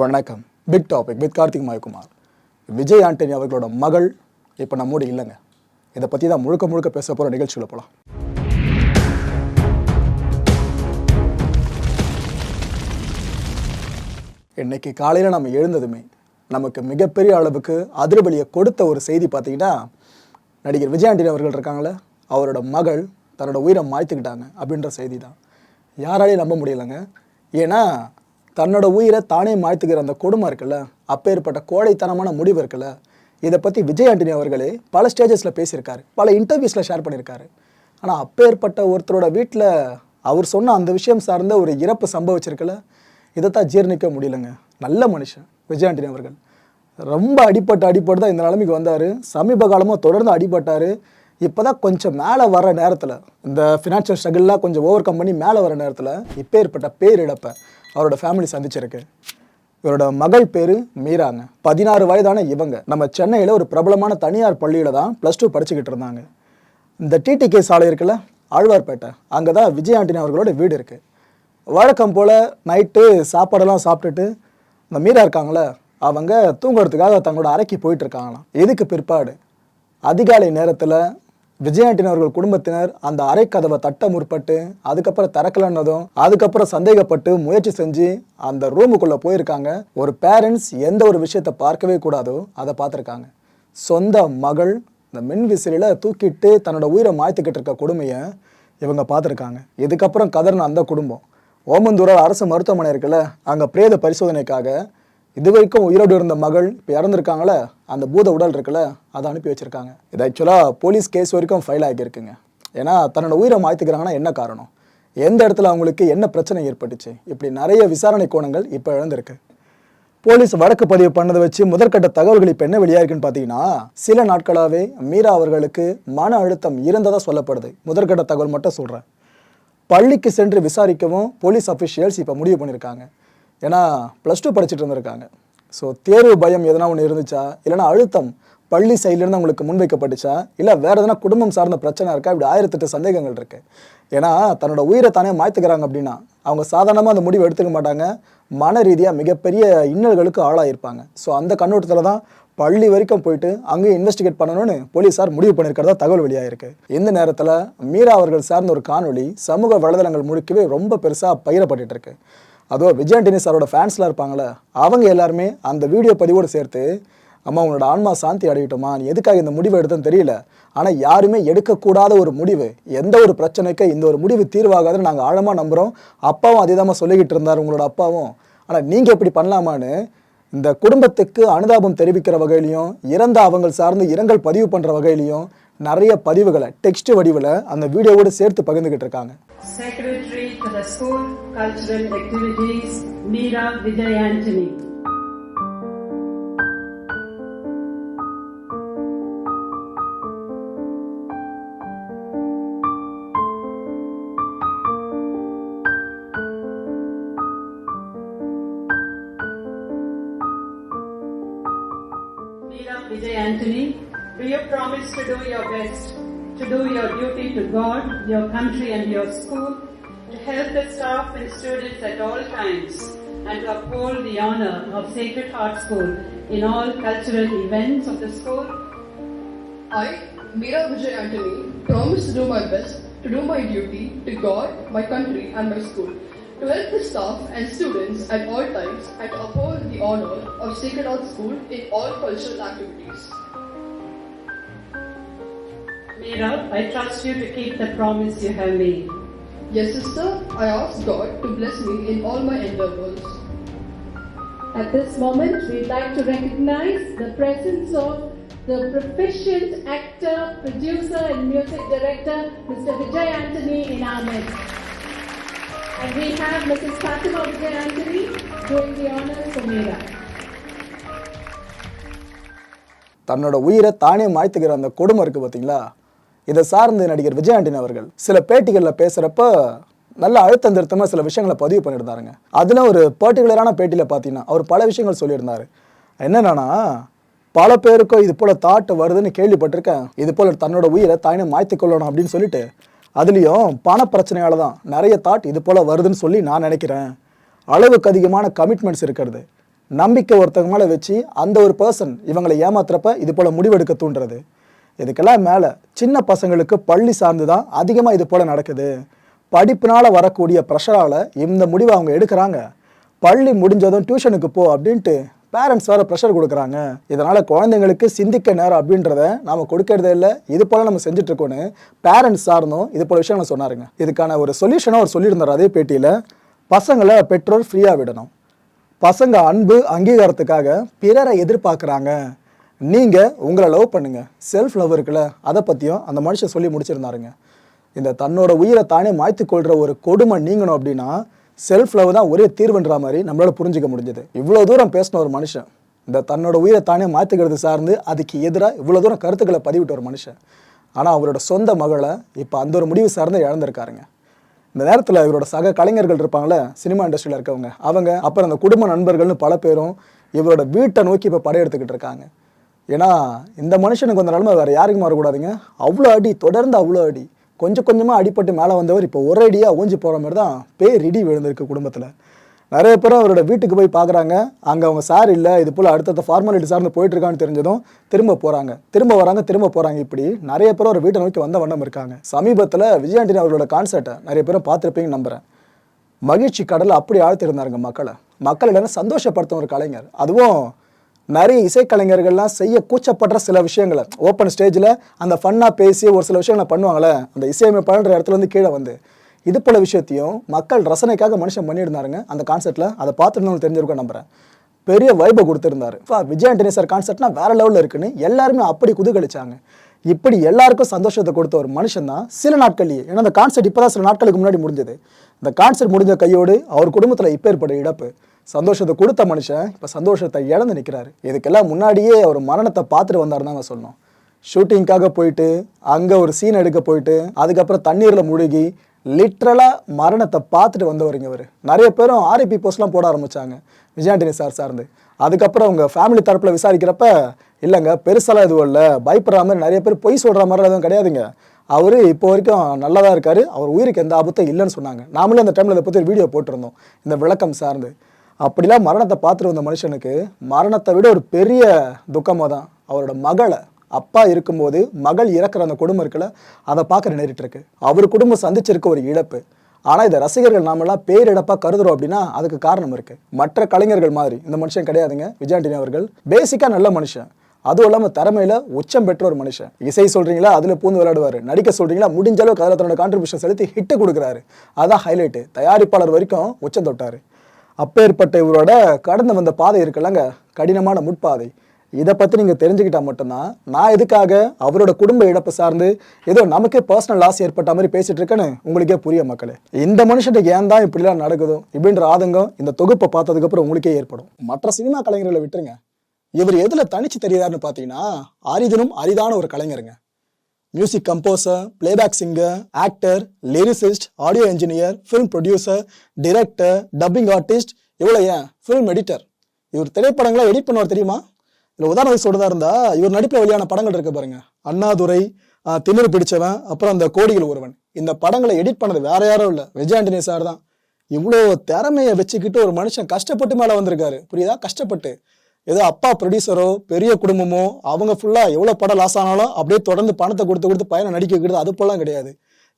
வணக்கம். Big topic with Karthik Mayakumar. Vijay Antony அவர்களோட மகள் இப்போ நம்மோடு இல்லைங்க. இதை பற்றி தான் முழுக்க முழுக்க பேச போகிற நிகழ்ச்சியில் போகலாம் இன்னைக்கு காலையில் நம்ம எழுந்ததுமே நமக்கு மிகப்பெரிய அளவுக்கு அதிர்வலியை கொடுத்த ஒரு செய்தி பார்த்தீங்கன்னா நடிகர் விஜய் ஆண்டனி அவர்கள் இருக்காங்களே அவரோட மகள் தன்னோட உயிரை மாய்த்துக்கிட்டாங்க அப்படின்ற செய்தி தான். யாராலையும் நம்ப முடியலைங்க. ஏன்னா தன்னோட உயிரை தானே மாய்த்துக்கிற அந்த கொடுமை இருக்குல்ல அப்பேற்பட்ட கோழைத்தனமான முடிவு இருக்குல்ல இதை பற்றி விஜய் ஆண்டனி அவர்களே பல ஸ்டேஜஸில் பேசியிருக்காரு பல இன்டர்வியூஸில் ஷேர் பண்ணியிருக்காரு. ஆனால் அப்பேற்பட்ட ஒருத்தரோட வீட்டில் அவர் சொன்ன அந்த விஷயம் சார்ந்த ஒரு இறப்பு சம்பவிச்சிருக்கல இதைத்தான் ஜீர்ணிக்க முடியலங்க. நல்ல மனுஷன் விஜய் ஆண்டனி அவர்கள். ரொம்ப அடிப்பட்டு அடிப்பட்டு தான் இந்த நிலைமைக்கு வந்தார். சமீப காலமாக தொடர்ந்து அடிபட்டார். இப்போ தான் கொஞ்சம் மேலே வர நேரத்தில் இந்த ஃபினான்ஷியல் ஸ்ட்ரகிள்லாம் கொஞ்சம் ஓவர் கம் பண்ணி மேலே வர நேரத்தில் இப்போ ஏற்பட்ட பேரிழப்பை அவரோட ஃபேமிலி சந்திச்சிருக்கு. இவரோட மகள் பேர் மீராங்க. பதினாறு வயதான இவங்க. நம்ம சென்னையில் ஒரு பிரபலமான தனியார் பள்ளியில் தான் ப்ளஸ் டூ படிச்சுக்கிட்டு இருந்தாங்க. இந்த டிடிகே சாலை இருக்குல்ல ஆழ்வார்பேட்டை அங்கே தான் விஜய் ஆண்டினி அவர்களோட வீடு இருக்குது வழக்கம் போல் நைட்டு சாப்பாடெல்லாம் சாப்பிட்டுட்டு இந்த மீரா இருக்காங்களே அவங்க தூங்குறதுக்காக தங்களோட அறைக்கு போயிட்டு இருக்காங்களாம். பிற்பாடு அதிகாலை நேரத்தில் விஜயாண்டின் அவர்கள் குடும்பத்தினர் அந்த அரைக்கதவை தட்ட முற்பட்டு அதுக்கப்புறம் திறக்கலன்னதும் அதுக்கப்புறம் சந்தேகப்பட்டு முயற்சி செஞ்சு அந்த ரூமுக்குள்ளே போயிருக்காங்க. ஒரு பேரண்ட்ஸ் எந்த ஒரு விஷயத்தை பார்க்கவே கூடாதோ அதை பார்த்துருக்காங்க. சொந்த மகள் இந்த மின் விசிறியில் தூக்கிட்டு தன்னோட உயிரை மாய்த்துக்கிட்டு இருக்க கொடுமையை இவங்க பார்த்துருக்காங்க. இதுக்கப்புறம் கதர்ன அந்த குடும்பம். ஓமந்தூரால் அரசு மருத்துவமனை இருக்குல்ல அங்கே பிரேத பரிசோதனைக்காக இது வரைக்கும் உயிரோடு இருந்த மகள் இப்போ இறந்துருக்காங்களே அந்த பூத உடல் இருக்குல்ல அதை அனுப்பி வச்சுருக்காங்க. இது ஆக்சுவலாக போலீஸ் கேஸ் வரைக்கும் ஃபைல் ஆகியிருக்குங்க. ஏன்னா தன்னோட உயிரை மாற்றிக்கிறாங்கன்னா என்ன காரணம்? எந்த இடத்துல அவங்களுக்கு என்ன பிரச்சனை ஏற்பட்டுச்சு? இப்படி நிறைய விசாரணை கோணங்கள் இப்போ இழந்திருக்கு போலீஸ் வழக்கு பதிவு பண்ணதை வச்சு முதற்கட்ட தகவல்கள் இப்போ என்ன வெளியாக இருக்குன்னு பார்த்தீங்கன்னா சில நாட்களாகவே மீரா அவர்களுக்கு மன அழுத்தம் இருந்ததாக சொல்லப்படுது. முதற்கட்ட தகவல் மட்டும் சொல்கிறேன் பள்ளிக்கு சென்று விசாரிக்கவும் போலீஸ் அஃபிஷியல்ஸ் இப்போ முடிவு பண்ணியிருக்காங்க. ஏன்னா ப்ளஸ் டூ படிச்சுட்டு இருந்திருக்காங்க. ஸோ தேர்வு பயம் எதனா ஒன்று இருந்துச்சா? இல்லைன்னா அழுத்தம் பள்ளி சைட்லேருந்து அவங்களுக்கு முன்வைக்கப்பட்டுச்சா? இல்லை வேறு எதனா குடும்பம் சார்ந்த பிரச்சனை இருக்கா? இப்படி ஆயிரத்தெட்டு சந்தேகங்கள் இருக்குது ஏன்னா தன்னோட உயிரை தானே மாய்த்துக்கிறாங்க அப்படின்னா அவங்க சாதாரணமாக அந்த முடிவு எடுத்துக்க மாட்டாங்க. மன ரீதியாக மிகப்பெரிய இன்னல்களுக்கு ஆளாயிருப்பாங்க. ஸோ அந்த கண்ணோட்டத்தில் தான் பள்ளி வரைக்கும் போயிட்டு அங்கேயும் இன்வெஸ்டிகேட் பண்ணணும்னு போலீஸார் முடிவு பண்ணியிருக்கிறதா தகவல் வெளியாகிருக்கு இந்த நேரத்தில் மீரா அவர்கள் சார்ந்த ஒரு காணொலி சமூக வலைதளங்கள் முழுக்கவே ரொம்ப பெருசாக பகிரப்பட்டுட்டு இருக்கு. அதோ விஜய் ஆண்டனி சாரோட ஃபேன்ஸ்லாம் இருப்பாங்களே அவங்க எல்லாருமே அந்த வீடியோ பதிவோடு சேர்த்து அம்மா உன்னோட ஆன்மா சாந்தி அடையட்டுமா நீ எதுக்காக இந்த முடிவு எடுத்தேன்னு தெரியல. ஆனால் யாருமே எடுக்கக்கூடாத ஒரு முடிவு எந்த ஒரு பிரச்சனைக்கு இந்த ஒரு முடிவு தீர்வாகாதுன்னு நாங்கள் ஆழமாக நம்புகிறோம் அப்பாவும் அதே தான் சொல்லிக்கிட்டு இருந்தார் உங்களோட அப்பாவும். ஆனால் நீங்கள் இப்படி பண்ணலாமான்னு இந்த குடும்பத்துக்கு அனுதாபம் தெரிவிக்கிற வகையிலையும் இறந்த அவங்கள் சார்ந்து இரங்கல் பதிவு பண்ணுற வகையிலையும் நிறைய பதிவுகளை டெக்ஸ்ட் வடிவில் அந்த வீடியோவோடு சேர்த்து பகிர்ந்துக்கிட்டு இருக்காங்க Secretary to the School Cultural Activities, Meera Vijay Antony. Meera Vijay Do you promise to do your best, to do your duty to God, your country and your school, to help the staff and students at all times, and to uphold the honor of Sacred Heart School in all cultural events of the school? I, Meera Vijay Antony, promise to do my best to do my duty to God, my country, and my school, to help the staff and students at all times, and to uphold the honor of Sacred Heart School in all cultural activities Meera, I trust you to keep the promise you have made. Yes, sister, I ask God to bless me in all my endeavors. At this moment, we'd like to recognize the presence of the proficient actor, producer, and music director, Mr. Vijay Antony in our midst. And we have Mrs. Fatima Vijay Antony doing the honors for Meera. தன்னோட உயிரை தானே மாய்த்துக்கிற அந்த கொடுமை இருக்குது பார்த்தீங்களா இதை சார்ந்து நடிகர் விஜய் அவர்கள் சில பேட்டிகளில் பேசுகிறப்ப நல்ல அழுத்தம் திருத்தமாக சில விஷயங்களை பதிவு பண்ணியிருந்தாருங்க. அதில் ஒரு பர்டிகுலரான பேட்டியில் பார்த்தீங்கன்னா அவர் பல விஷயங்கள் சொல்லியிருந்தாரு. என்னென்னா பல பேருக்கும் இது போல் தாட்டு வருதுன்னு கேள்விப்பட்டிருக்கேன். இது போல் தன்னோட உயிரை தானே மாய்த்து கொள்ளணும் அப்படின்னு சொல்லிட்டு அதுலேயும் பண பிரச்சனையால் தான் நிறைய தாட் இது போல் வருதுன்னு சொல்லி நான் நினைக்கிறேன். அளவுக்கு அதிகமான கமிட்மெண்ட்ஸ் இருக்கிறது. நம்பிக்கை ஒருத்தவங்க மேலே வச்சு அந்த ஒரு பர்சன் இவங்களை ஏமாத்துறப்ப இது போல் முடிவெடுக்க தூண்டுறது. இதுக்கெல்லாம் மேலே சின்ன பசங்களுக்கு பள்ளி சார்ந்து தான் அதிகமாக இது போல் நடக்குது. படிப்பினால் வரக்கூடிய ப்ரெஷரால் இந்த முடிவை அவங்க எடுக்கிறாங்க. பள்ளி முடிஞ்சதும் டியூஷனுக்கு போ அப்படின்ட்டு பேரண்ட்ஸ் வேறு ப்ரெஷர் கொடுக்குறாங்க. இதனால் குழந்தைங்களுக்கு சிந்திக்க நேரம் அப்படின்றத நாம் கொடுக்கறதே இல்லை இது போல் நம்ம செஞ்சுட்ருக்கோன்னு பேரண்ட்ஸ் சார்ந்தும் இது போல் விஷயங்களை சொன்னாருங்க. இதுக்கான ஒரு சொல்யூஷனாக அவர் சொல்லியிருந்தார் அதே பேட்டியில் பசங்களை பெற்றோர் ஃப்ரீயாக விடணும். பசங்க அன்பு அங்கீகாரத்துக்காக பிறரை எதிர்பார்க்குறாங்க. நீங்கள் உங்களை லவ் பண்ணுங்கள் செல்ஃப் லவ் இருக்குல்ல அதை பற்றியும் அந்த மனுஷன் சொல்லி முடிச்சிருந்தாருங்க. இந்த தன்னோட உயிரை தானே மாய்த்து கொள்கிற ஒரு கொடுமை நீங்கணும் அப்படின்னா செல்ஃப் லவ் தான் ஒரே தீர்வுன்ற மாதிரி நம்மளால் புரிஞ்சுக்க முடிஞ்சது. இவ்வளோ தூரம் பேசின ஒரு மனுஷன் இந்த தன்னோட உயிரை தானே மாற்றிக்கிறது சார்ந்து அதுக்கு எதிராக இவ்வளோ தூரம் கருத்துக்களை பதிவிட்ட ஒரு மனுஷன். ஆனால் அவரோட சொந்த மகளை இப்போ அந்த ஒரு முடிவு சார்ந்து இழந்திருக்காருங்க. இந்த நேரத்தில் இவரோட சக கலைஞர்கள் இருப்பாங்களே சினிமா இண்டஸ்ட்ரியில் இருக்கவங்க அவங்க அப்புறம் அந்த குடும்ப நண்பர்கள்னு பல பேரும் இவரோட வீட்டை நோக்கி இப்போ படையெடுத்துக்கிட்டு இருக்காங்க. ஏன்னா இந்த மனுஷனுக்கு வந்த நிலமை வேறு யாருக்கும் வரக்கூடாதுங்க அவ்வளோ அடி தொடர்ந்து அவ்வளோ அடி. கொஞ்சம் கொஞ்சமாக அடிப்பட்டு மேலே வந்தவர் இப்போ ஒரு அடியாக ஊஞ்சி போகிற மாதிரி தான் பேர் இடி விழுந்திருக்கு குடும்பத்தில். நிறைய பேர் அவரோட வீட்டுக்கு போய் பார்க்குறாங்க அங்கே அவங்க சார் இல்லை இது போல் அடுத்தடுத்த ஃபார்மாலிட்டி சார்ந்து போயிட்டுருக்கான்னு தெரிஞ்சதும் திரும்ப போகிறாங்க திரும்ப வராங்க திரும்ப போகிறாங்க இப்படி. நிறைய பேர் ஒரு வீட்டை நோக்கி வந்த வண்ணம் இருக்காங்க. சமீபத்தில் விஜயாண்டினி அவர்களோட கான்சர்ட்டை நிறைய பேரும் பார்த்துருப்பீங்கன்னு நம்புகிறேன் மகிழ்ச்சி கடலை அப்படி ஆழ்த்திருந்தாருங்க மக்களை. மக்கள் இல்லைன்னா சந்தோஷப்படுத்தும் ஒரு கலைஞர். அதுவும் நிறைய இசைக்கலைஞர்கள்லாம் செய்ய கூச்சப்படுற சில விஷயங்களை. ஓப்பன் ஸ்டேஜில் அந்த ஃபன்னாக பேசி ஒரு சில விஷயங்களை பண்ணுவாங்களே அந்த இசையமைப்பாளன்ற இடத்துல வந்து கீழே வந்து. இது போல விஷயத்தையும் மக்கள் ரசனைக்காக மனுஷன் பண்ணியிருந்தாருங்க. அந்த கான்செர்ட்டில் அதை பார்த்துருந்தவங்களுக்கு தெரிஞ்சிருக்கோம் நம்புறேன். பெரிய வைபை கொடுத்துருந்தாரு. விஜய் ஆண்டனி சார் கான்செர்ட்னா வேற லெவலில் இருக்குன்னு எல்லாருமே அப்படி குதூகலிச்சாங்க. இப்படி எல்லாருக்கும் சந்தோஷத்தை கொடுத்த ஒரு மனுஷன் தான் சில நாட்கள்லேயே ஏன்னா அந்த கான்செர்ட் இப்போ தான் சில நாட்களுக்கு முன்னாடி முடிஞ்சது. இந்த கான்செர்ட் முடிஞ்ச கையோடு அவர் குடும்பத்தில் இப்போ ஏற்பட்ட இழப்பு. சந்தோஷத்தை கொடுத்த மனுஷன் இப்போ சந்தோஷத்தை இழந்து நிற்கிறாரு இதுக்கெல்லாம் முன்னாடியே அவர் மரணத்தை பார்த்துட்டு வந்தாருன்னு தாங்க சொன்னோம் ஷூட்டிங்க்காக போயிட்டு அங்கே ஒரு சீன் எடுக்க போயிட்டு அதுக்கப்புறம் தண்ணீரில் முழுகி லிட்ரலாக மரணத்தை பார்த்துட்டு வந்தவருங்க அவர் நிறைய பேரும் ஆர்ஐபி போஸ்ட்லாம் போட ஆரம்பிச்சாங்க. விஜயாண்டனி சார் சார்ந்து. அதுக்கப்புறம் அவங்க ஃபேமிலி தரப்பில் விசாரிக்கிறப்ப இல்லைங்க பெருசாலாம் எதுவும் இல்லை. பயப்படுற மாதிரி நிறைய பேர் பொய் சொல்கிற மாதிரிலாம் எதுவும் கிடையாதுங்க. அவர் இப்போ வரைக்கும் நல்லா தான் அவர் உயிருக்கு எந்த ஆபத்தும் இல்லைன்னு சொன்னாங்க. நாமளே அந்த டைமில் இதை பற்றி ஒரு வீடியோ போட்டிருந்தோம். இந்த விளக்கம் சார்ந்து. அப்படிலாம் மரணத்தை பார்த்துட்டு வந்த மனுஷனுக்கு மரணத்தை விட ஒரு பெரிய துக்கமாக தான் அவரோட மகளை அப்பா இருக்கும்போது மகள் இறக்குற அந்த குடும்பம் இருக்குல்ல அதை பார்க்க நேரிட்டு இருக்கு அவர் குடும்பம் சந்திச்சிருக்க ஒரு இழப்பு. ஆனால் இதை ரசிகர்கள் நாமெல்லாம் பேரிடப்பாக கருதுறோம் அப்படின்னா அதுக்கு காரணம் இருக்குது மற்ற கலைஞர்கள் மாதிரி இந்த மனுஷன் கிடையாதுங்க. விஜயாண்டினி அவர்கள் பேசிக்காக நல்ல மனுஷன். அதுவும் இல்லாமல் திறமையில உச்சம் பெற்ற ஒரு மனுஷன். இசை சொல்றீங்களா அதில் பூந்து விளையாடுவார். நடிக்க சொல்றீங்களா முடிஞ்ச அளவுக்கு அதில் தன்னோட கான்ட்ரிபியூஷன் செலுத்தி ஹிட்டு கொடுக்குறாரு. அதான் ஹைலைட்டு தயாரிப்பாளர் வரைக்கும் உச்சம் தொட்டார். அப்பேற்பட்ட இவரோட கடந்து வந்த பாதை இருக்குல்லங்க கடினமான முட்பாதை. இதை பற்றி நீங்கள் தெரிஞ்சுக்கிட்டால் மட்டும்தான். நான் எதுக்காக அவரோட குடும்ப இழப்பு சார்ந்து ஏதோ நமக்கே பர்சனல் லாஸ் ஏற்பட்ட மாதிரி பேசிகிட்டு இருக்கேன்னு உங்களுக்கே புரிய மக்களே. இந்த மனுஷனுக்கு ஏன் தான் இப்படிலாம் நடக்குதோ இப்படின்ற ஆதங்கம் இந்த தொகுப்பை பார்த்ததுக்கப்புறம் உங்களுக்கே ஏற்படும். மற்ற சினிமா கலைஞர்களை விட்டுருங்க. இவர் எதில் தனிச்சு தெரியுறாருன்னு பார்த்தீங்கன்னா அரிதனும் அரிதான ஒரு கலைஞருங்க. Music composer playback singer actor lyricist audio engineer film producer director dubbing artist இவ்வளோ ஏன்? ஃபிலிம் எடிட்டர் இவர் திரைப்படங்களை எடிட் பண்ணுவார் தெரியுமா? இதில் உதாரணத்துக்கு சொல்றதா இருந்தா இவர் நடிப்பில் வெளியான படங்கள் இருக்கு பாருங்க. அண்ணாதுரை திமிர் பிடிச்சவன் அப்புறம் அந்த கோடிகள் ஒருவன். இந்த படங்களை எடிட் பண்ணது வேற யாரும் இல்லை. விஜய் ஆண்டனி சார் தான். இவ்வளோ திறமையை வச்சுக்கிட்டு ஒரு மனுஷன் கஷ்டப்பட்டு மேலே வந்திருக்காரு. புரியுதா? கஷ்டப்பட்டு. ஏதோ அப்பா ப்ரொடியூசரோ பெரிய குடும்பமோ அவங்க ஃபுல்லாக எவ்வளோ படம் லாஸ் ஆனாலும் அப்படியே தொடர்ந்து பணத்தை கொடுத்து கொடுத்து பையனை நடிக்க வைக்கிறது அது போலாம் கிடையாது.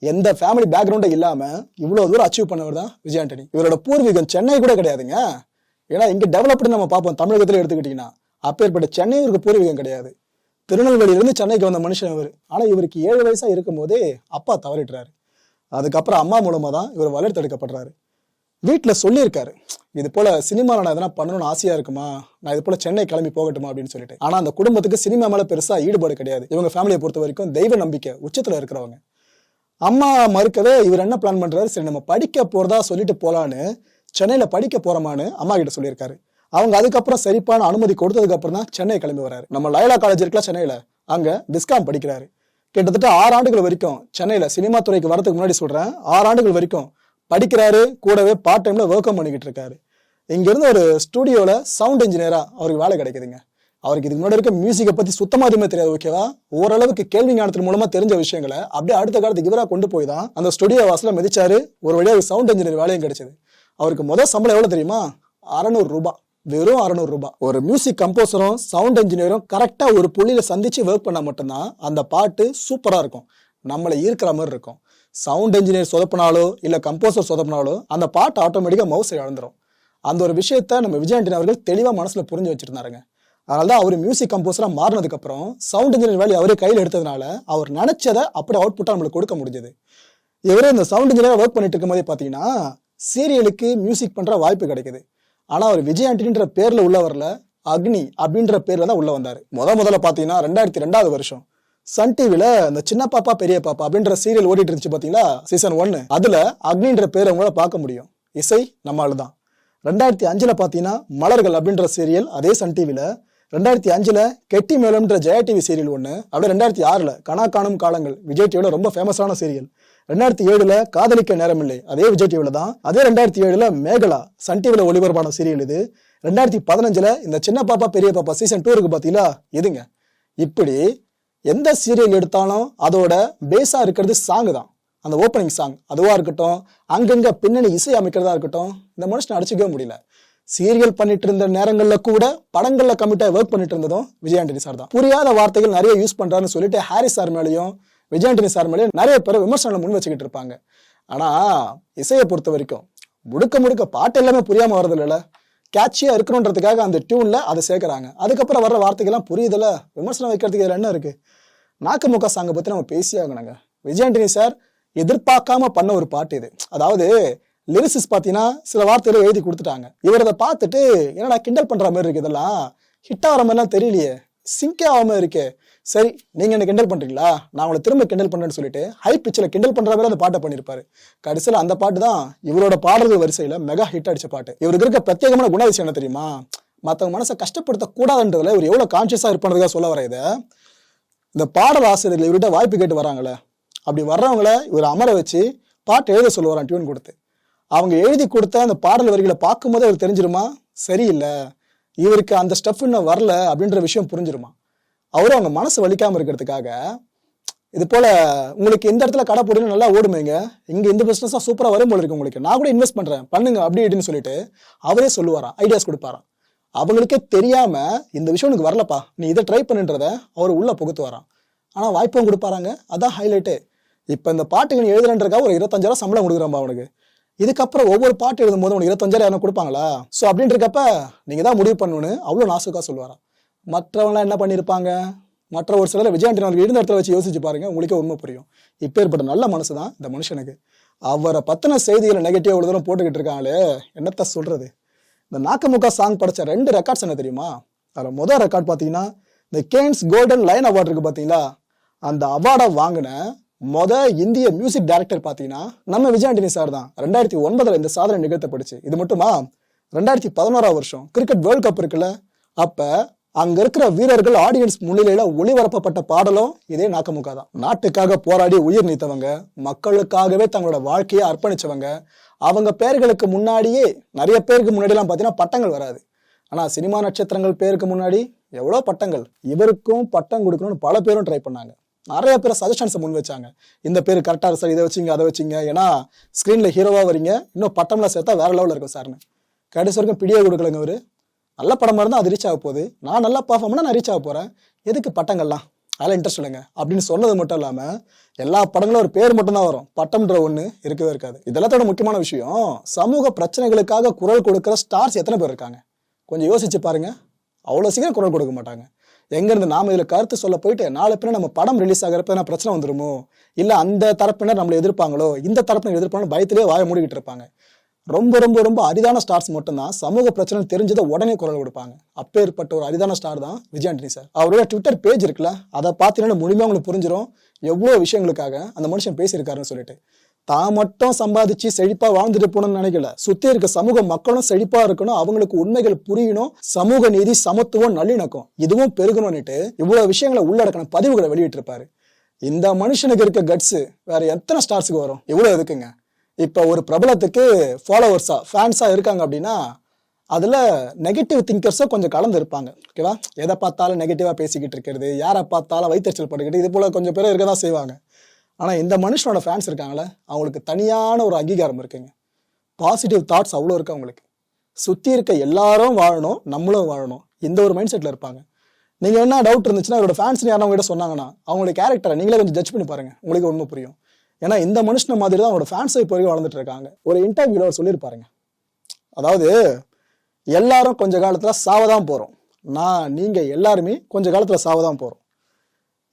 எந்த ஃபேமிலி பேக்ரவுண்டும் இல்லாமல் இவ்வளோ தூரம் அச்சீவ் பண்ணவர் தான் விஜய் ஆண்டனி. இவரோட பூர்வீகம் சென்னை கூட கிடையாதுங்க. ஏன்னா இங்கே டெவலப்டு நம்ம பார்ப்போம். தமிழகத்தில் எடுத்துக்கிட்டிங்கன்னா. அப்பேற்பட்ட சென்னை இவருக்கு பூர்வீகம் கிடையாது. திருநெல்வேலியிலிருந்து சென்னைக்கு வந்த மனுஷன் இவர். ஆனால் இவருக்கு ஏழு வயசாக இருக்கும்போதே அப்பா தவறிட்டுறாரு அதுக்கப்புறம் அம்மா மூலமாக தான் இவர் வளர்த்தெடுக்கப்படுறாரு வீட்டில் சொல்லியிருக்காரு. இது போல சினிமாவில் நான் எதனா பண்ணணும்னு ஆசையா இருக்குமா? நான் இது போல சென்னை கிளம்பி போகட்டுமா அப்படின்னு சொல்லிட்டு. ஆனா அந்த குடும்பத்துக்கு சினிமா மேல பெருசா ஈடுபாடு கிடையாது. இவங்க ஃபேமிலியை பொறுத்த வரைக்கும் தெய்வ நம்பிக்கை உச்சத்துல இருக்கிறவங்க. அம்மா மறுக்கவே இவர் என்ன பிளான் பண்றாரு? சரி நம்ம படிக்க போறதா சொல்லிட்டு போலான்னு சென்னையில படிக்க போறோமான்னு அம்மா கிட்ட சொல்லியிருக்காரு. அவங்க அதுக்கப்புறம் சரிப்பான அனுமதி கொடுத்ததுக்கப்புறம் தான் சென்னை கிளம்பி வராரு. நம்ம லயலா காலேஜ் இருக்கலாம் சென்னையில் அங்கே டிஸ்காம் படிக்கிறாரு. கிட்டத்தட்ட ஆறு ஆண்டுகள் வரைக்கும் சென்னையில் சினிமா துறைக்கு வரதுக்கு முன்னாடி சொல்கிறேன் ஆறு ஆண்டுகள் வரைக்கும் படிக்கிறாரு கூடவே பார்ட் டைமில் ஒர்க்கம் பண்ணிக்கிட்டு இருக்காரு. இங்கேருந்து ஒரு ஸ்டூடியோவில் சவுண்ட் இன்ஜினியராக அவருக்கு வேலை கிடைக்குதுங்க. அவருக்கு இதுக்கு முன்னாடி இருக்க மியூசிக்கை பற்றி சுத்தமாக எதுவுமே தெரியாது ஓகேவா ஓரளவுக்கு கேள்வி ஞானத்தின் மூலமாக தெரிஞ்ச விஷயங்களை அப்படியே அடுத்த காலத்துக்கு இவராக கொண்டு போய் தான் அந்த ஸ்டுடியோ வாசலில் மிதிச்சாரு. ஒரு வழியாக சவுண்ட் இன்ஜினியர் வேலையும் கிடைச்சது. அவருக்கு முதல் சம்பளம் எவ்வளோ தெரியுமா? அறநூறு ரூபாய். வெறும் அறநூறுரூபா ஒரு மியூசிக் கம்போசரும் சவுண்ட் இன்ஜினியரும் கரெக்டாக ஒரு புள்ளியில் சந்திச்சு ஒர்க் பண்ணால் மட்டும்தான் அந்த பாட்டு சூப்பராக இருக்கும். நம்மளை ஈர்க்கிற மாதிரி இருக்கும். சவுண்ட் இன்ஜினியர் சொதப்பினாலோ இல்லை கம்போசர் சொதப்பினாலோ அந்த பாட்டு ஆட்டோமேட்டிக்காக மவுசை இழந்துரும் அந்த ஒரு விஷயத்த நம்ம விஜயாண்டின் அவர்கள் தெளிவாக மனசில் புரிஞ்சு வச்சுருந்தாருங்க. அதனால தான் அவர் மியூசிக் கம்போஸராக மாறினதுக்கப்புறம் சவுண்ட் இன்ஜினியர் வேலையை அவரே கையில் எடுத்ததுனால அவர் நினச்சதை அப்படியே அவுட்புட்டாக நம்மளுக்கு கொடுக்க முடிஞ்சது. இவரே இந்த சவுண்ட் இன்ஜினியராக ஒர்க் பண்ணிட்டு இருக்கும்போதே பார்த்தீங்கன்னா சீரியலுக்கு மியூசிக் பண்ணுற வாய்ப்பு கிடைக்குது. ஆனால் அவர் விஜய் ஆண்டனின்ற பேரில் உள்ள வரல. அக்னி அப்படின்ற பேரில் தான் உள்ள வந்தார். முத முதல்ல பார்த்தீங்கன்னா ரெண்டாயிரத்தி ரெண்டாவது வருஷம். சன் டிவியில் இந்த சின்ன பாப்பா பெரிய பாப்பா அப்படின்ற சீரியல் ஓடிட்டு இருந்துச்சு பார்த்தீங்களா சீசன் ஒன்று அதில் அக்னின்ற பேர் அவங்கள பார்க்க முடியும். இசை நம்மளால் தான் ரெண்டாயிரத்தி அஞ்சில் பார்த்தீங்கன்னா மலர்கள் அப்படின்ற சீரியல் அதே சன் டிவியில் ரெண்டாயிரத்தி அஞ்சில் கெட்டி மேலம்ன்ற ஜெயா டிவி சீரியல் ஒன்று அப்படியே ரெண்டாயிரத்தி ஆறில் கனா காணும் காலங்கள் விஜய் டிவியில் ரொம்ப ஃபேமஸான சீரியல். ரெண்டாயிரத்தி ஏழுல காதலிக்க நேரமில்லை அதே விஜய் டிவியில தான். அதே ரெண்டாயிரத்தி ஏழுல மேகலா சன் டிவியில் ஒளிபரப்பான சீரியல் இது. ரெண்டாயிரத்தி பதினஞ்சுல இந்த சின்ன பாப்பா பெரிய பாப்பா சீசன் டூ இருக்கு பாத்தீங்களா? இதுங்க இப்படி எந்த சீரியல் எடுத்தாலும் அதோட பேஸா இருக்கிறது சாங் தான். அந்த ஓப்பனிங் சாங் அதுவாக இருக்கட்டும் அங்கங்கே பின்னணி இசை அமைக்கிறதா இருக்கட்டும் இந்த மனுஷனை அடிச்சிக்கவே முடியல. சீரியல் பண்ணிட்டு இருந்த நேரங்கள்ல கூட படங்கள்ல கமிட்டா ஒர்க் பண்ணிட்டு இருந்ததும் விஜயாண்டனி சார் தான். புரியாத வார்த்தைகள் நிறைய யூஸ் பண்றாருன்னு சொல்லிட்டு ஹாரிஸ் சார் மேலேயும் விஜயாண்டனி சார் மேலேயும் நிறைய பேர் விமர்சனம் முன் வச்சுக்கிட்டு இருப்பாங்க. ஆனா இசையை பொறுத்த வரைக்கும் முடுக்க முடுக்க பாட்டு எல்லாமே புரியாம வரது இல்லைல்ல கேட்சியா இருக்கணுன்றதுக்காக அந்த டியூன்ல அதை சேர்க்குறாங்க. அதுக்கப்புறம் வர்ற வார்த்தைகள்லாம் புரியுதுல விமர்சனம் வைக்கிறதுக்கு இதுல என்ன இருக்கு? நாக்குமுக்கா சாங்கை பத்தி நம்ம பேசி ஆகணுங்க. விஜய் சார் எதிர்பார்க்காம பண்ண ஒரு பாட்டு இது. அதாவது லிரிசிஸ் பார்த்தீங்கன்னா சில வார்த்தைகளை எழுதி கொடுத்துட்டாங்க. இவர் அதை பார்த்துட்டு என்னடா கிண்டல் பண்ற மாதிரி இருக்கு இதெல்லாம்? ஹிட் ஆகிற மாதிரிலாம் தெரியலையே. சிங்கே ஆகாம இருக்கே. சரி நீங்கள் என்ன கிண்டல் பண்ணுறீங்களா நான் உங்களை திரும்ப கிண்டல் பண்ணுறேன்னு சொல்லிட்டு ஹை பிச்சில் கிண்டல் பண்ணுற மாதிரி அந்த பாட்டை பண்ணியிருப்பாரு. கடைசியில் அந்த பாட்டு தான் இவரோட பாடல்கள் வரிசையில் மெகா ஹிட் அடிச்ச பாட்டு. இவருக்கு இருக்க பிரத்யேகமான குணாதிசயம் என்ன தெரியுமா? மற்றவங்க மனசை கஷ்டப்படுத்த கூடாதுன்றதுல இவர் எவ்வளோ கான்ஷியஸாக இருப்பதுக்காக சொல்ல வர இதை. இந்த பாடல் ஆசிரியர்கள் இவர்கிட்ட வாய்ப்பு கேட்டு வராங்களே. அப்படி வர்றவங்கள இவர் அமர வச்சு பாட்டு எழுத சொல்லுவாரான் டியூன் கொடுத்து. அவங்க எழுதி கொடுத்த அந்த பாடல் வரிகளை பார்க்கும்போது அவர் தெரிஞ்சிருமா? சரியில்லை. இவருக்கு அந்த ஸ்டெப் இன்னும் வரல அப்படின்ற விஷயம் புரிஞ்சிருமா? அவரும் அவங்க மனசு வலிக்காமல் இருக்கிறதுக்காக இது போல உங்களுக்கு இந்த இடத்துல கடை போடுன்னு நல்லா ஓடுமேங்க இங்க? இந்த பிசினஸ் சூப்பரா வரும் போல இருக்கு உங்களுக்கு. நான் கூட இன்வெஸ்ட் பண்றேன். பண்ணுங்க அப்படி இப்படின்னு சொல்லிட்டு அவரே சொல்லுவாராம். ஐடியாஸ் கொடுப்பாராம். அவங்களுக்கே தெரியாம இந்த விஷயம் உனக்கு வரலப்பா. நீ இதை ட்ரை பண்ணுன்றத அவர் உள்ள புகுத்துவாராம். ஆனா வாய்ப்பும் கொடுப்பாராங்க. அதான் ஹைலைட்டு இப்ப இந்த பாட்டுக்கு நீ எழுதுறன்றக்கா ஒரு இருபத்தஞ்சாயிரம் சம்பளம் கொடுக்குறாம்பா அவனுக்கு. இதுக்கப்புறம் ஒவ்வொரு பாட்டு எழுதும் போது உனக்கு இருபத்தஞ்சாயிரம் கொடுப்பாங்களா? ஸோ அப்படின்றக்கப்ப நீங்கள் தான் முடிவு பண்ணணும்னு அவ்வளோ நாசுக்காக சொல்லுவாராம் மற்றவங்களாம் என்ன பண்ணியிருப்பாங்க மற்ற ஒரு சிலர் விஜயாண்டி அவர்கள் இருந்த இடத்துல வச்சு யோசிச்சு பாருங்க உங்களுக்கே உண்மை புரியும். இப்போ ஏற்பட்ட நல்ல மனசு தான் இந்த மனுஷனுக்கு. அவரை பத்தின செய்திகளை நெகட்டிவ் இவ்வளவு தூரம் போட்டுக்கிட்டு இருக்காங்களே என்னத்த சொல்றது? இந்த நாக்கமுக்கா சாங் படைச்ச ரெண்டு ரெக்கார்ட்ஸ் என்ன தெரியுமா? அதில் முதல் ரெக்கார்ட் பார்த்தீங்கன்னா இந்த கேன்ஸ் கோல்டன் லைன் அவார்ட் இருக்கு பார்த்தீங்களா அந்த அவார்டை வாங்கின மொத இந்திய மியூசிக் டைரக்டர் பார்த்தீங்கன்னா நம்ம விஜயாண்டினி சார் தான். ரெண்டாயிரத்தி ஒன்பதில் இந்த சாதனை நிகழ்த்தப்படுச்சு இது மட்டுமா? ரெண்டாயிரத்தி பதினோராம் வருஷம் கிரிக்கெட் வேர்ல்ட் கப் இருக்குல்ல அப்போ அங்கே இருக்கிற வீரர்கள் ஆடியன்ஸ் முன்னிலையில் ஒளிபரப்பப்பட்ட பாடலும் இதே நாக்கமுக்கா தான். நாட்டுக்காக போராடி உயிர் நீத்தவங்க மக்களுக்காகவே தங்களோட வாழ்க்கையை அர்ப்பணிச்சவங்க அவங்க பேர்களுக்கு முன்னாடியே நிறைய பேருக்கு முன்னாடிலாம் பார்த்தீங்கன்னா பட்டங்கள் வராது. ஆனால் சினிமா நட்சத்திரங்கள் பேருக்கு முன்னாடி எவ்வளோ பட்டங்கள்? இவருக்கும் பட்டம் கொடுக்கணும்னு பல பேரும் ட்ரை பண்ணாங்க. நிறைய பேர் சஜஷன்ஸை முன் வச்சாங்க. இந்த பேர் கரெக்டாக சார் இதை வச்சிங்க அதை வச்சிங்க. ஏன்னா ஸ்க்ரீனில் ஹீரோவாக வரீங்க இன்னும் பட்டம்லாம் சேர்த்தா வேற லெவலில் இருக்கும் சார்னு கடைசி வரைக்கும் பிடியே கொடுக்கலங்க அவர். நல்ல படமா இருந்தால் அது ரீச் ஆக போகுது. நான் நல்லா பர்ஃபார்ம்னா நான் ரீச் ஆக போகிறேன் எதுக்கு பட்டங்கள்லாம்? அதெல்லாம் இன்ட்ரெஸ்ட் இல்லைங்க. அப்படின்னு சொன்னது மட்டும் இல்லாமல் எல்லா படங்களும் ஒரு பேர் மட்டும்தான் வரும். பட்டம்ன்ற ஒன்று இருக்கவே இருக்காது. இதெல்லாத்தோட முக்கியமான விஷயம் சமூக பிரச்சனைகளுக்காக குரல் கொடுக்குற ஸ்டார்ஸ் எத்தனை பேர் இருக்காங்க? கொஞ்சம் யோசிச்சு பாருங்க. அவ்வளோ சீக்கிரம் குரல் கொடுக்க மாட்டாங்க. எங்கேருந்து நாம் இதில் கருத்து சொல்ல போயிட்டு நாலு பின்ன நம்ம படம் ரிலீஸ் ஆகிறப்ப என்ன பிரச்சனை வந்துருமோ? இல்லை அந்த தரப்பினர் நம்மளை எதிர்ப்பாங்களோ? இந்த தரப்பினர் எதிர்ப்பாங்களோ பயத்திலே வாய மூடிக்கிட்டு இருப்பாங்க. ரொம்ப ரொம்ப ரொம்ப அரிதான ஸ்டார்ஸ் மட்டும்தான் சமூக பிரச்சனை தெரிஞ்சதை உடனே குரல் கொடுப்பாங்க. அப்பேற்பட்ட ஒரு அரிதான ஸ்டார் தான் விஜய் ஆண்டனி சார் அவரோட ட்விட்டர் பேஜ் இருக்குல்ல அதை பார்த்தீங்கன்னா முழுமையாக உங்களுக்கு புரிஞ்சிடும் எவ்வளோ விஷயங்களுக்காக அந்த மனுஷன் பேசியிருக்காருன்னு சொல்லிட்டு. தான் மட்டும் சம்பாதிச்சு செழிப்பா வாழ்ந்துட்டு போகணும்னு நினைக்கல. சுத்தி இருக்க சமூக மக்களும் செழிப்பா இருக்கணும். அவங்களுக்கு உண்மைகள் புரியணும். சமூக நீதி சமத்துவம் நல்லிணக்கம் இதுவும் பெருகணும்னுட்டு இவ்வளவு விஷயங்களை உள்ளடக்கின பதிவுகளை வெளியிட்டிருப்பாரு. இந்த மனுஷனுக்கு இருக்க கட்ஸ் வேற எத்தனை ஸ்டார்ஸுக்கு வரும்? இவ்வளவு இருக்குங்க இப்ப ஒரு பிரபலத்துக்கு ஃபாலோவர்ஸா ஃபேன்ஸா இருக்காங்க அப்படின்னா அதுல நெகட்டிவ் திங்கர்ஸும் கொஞ்சம் கலந்து இருப்பாங்க. ஓகேவா எதை பார்த்தாலும் நெகட்டிவா பேசிக்கிட்டு இருக்கிறது யாரை பார்த்தாலும் வைத்தறிச்சல் பட்டுக்கிட்டு இது போல கொஞ்சம் பேர் இருக்க தான் செய்வாங்க. ஆனால் இந்த மனுஷனோட ஃபேன்ஸ் இருக்காங்களே அவங்களுக்கு தனியான ஒரு அங்கீகாரம் இருக்குங்க. பாசிட்டிவ் தாட்ஸ் அவ்வளோ இருக்கு அவங்களுக்கு. சுற்றி இருக்க எல்லாரும் வாழணும் நம்மளும் வாழணும். இந்த ஒரு மைண்ட் செட்டில் இருப்பாங்க. நீங்கள் என்ன டவுட் இருந்துச்சுன்னா அவரோட ஃபேன்ஸ் யாரும் அவங்ககிட்ட சொன்னாங்கன்னா அவங்களுடைய கேரக்டரை நீங்களே கொஞ்சம் ஜட்ஜ் பண்ணி பாருங்க. உங்களுக்கு ஒன்றும் புரியும். ஏன்னா இந்த மனுஷன மாதிரி தான் அவரோட ஃபேன்ஸை இப்போ வரைக்கும் வளர்ந்துட்டு இருக்காங்க. ஒரு இன்டர்வியூல அவர் சொல்லியிருப்பாருங்க. அதாவது எல்லாரும் கொஞ்ச காலத்தில் சாவதான் போகிறோம் நான் நீங்கள் எல்லாருமே கொஞ்ச காலத்தில் சாவதான் போகிறோம்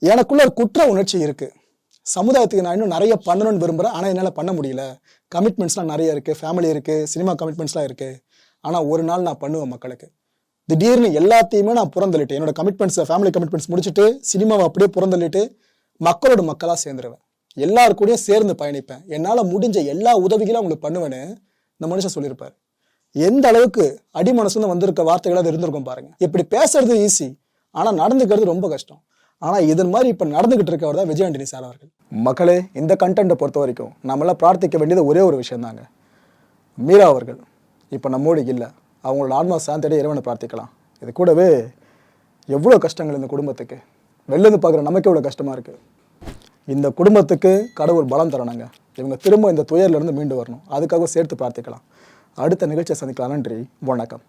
எனக்குள்ள ஒரு குற்ற உணர்ச்சி இருக்குது சமுதாயத்துக்கு நான் இன்னும் நிறைய பண்ணணும்னு விரும்புகிறேன் ஆனால் என்னால் பண்ண முடியல. கமிட்மெண்ட்ஸ்லாம் நிறைய இருக்குது ஃபேமிலி இருக்குது சினிமா கமிட்மெண்ட்ஸ்லாம் இருக்குது ஆனால் ஒரு நாள் நான் பண்ணுவேன் மக்களுக்கு. திடீர்னு எல்லாத்தையுமே நான் புறந்தள்ளிட்டு என்னோட கமிட்மெண்ட்ஸ் ஃபேமிலி கமிட்மெண்ட்ஸ் முடிச்சுட்டு சினிமாவை அப்படியே புறந்தள்ளிட்டு மக்களோட மக்களாக சேர்ந்துருவேன். எல்லாரு கூடயும் சேர்ந்து பயணிப்பேன். என்னால் முடிஞ்ச எல்லா உதவிகளும் அவங்களுக்கு பண்ணுவேன்னு இந்த மனுஷன் சொல்லியிருப்பார். எந்த அளவுக்கு அடி வந்திருக்க வார்த்தைகளாக இருந்திருக்கும் பாருங்க. இப்படி பேசுறது ஈஸி ஆனால் நடந்துக்கிறது ரொம்ப கஷ்டம். ஆனால் இதன் மாதிரி இப்போ நடந்துகிட்டு இருக்கவர் தான் விஜய் ஆண்டனி சார் அவர்கள். மக்களே இந்த கண்டென்ட்டை பொறுத்த வரைக்கும் நம்மளாம் பிரார்த்திக்க வேண்டியது ஒரே ஒரு விஷயம் தாங்க மீரா அவர்கள். இப்போ நம்மோடு இல்லை. அவங்களோட ஆன்மா சாந்தியோட இறைவனை பிரார்த்திக்கலாம். இது கூடவே எவ்வளோ கஷ்டங்கள் இந்த குடும்பத்துக்கு. வெளிலேருந்து பார்க்குற நமக்கு எவ்வளோ கஷ்டமாக இருக்குது இந்த குடும்பத்துக்கு கடவுள் பலம் தரணுங்க. இவங்க திரும்ப இந்த துயர்லேருந்து மீண்டு வரணும். அதுக்காக சேர்த்து பிரார்த்திக்கலாம். அடுத்த நிகழ்ச்சியை சந்திக்கலாம். நன்றி. வணக்கம்.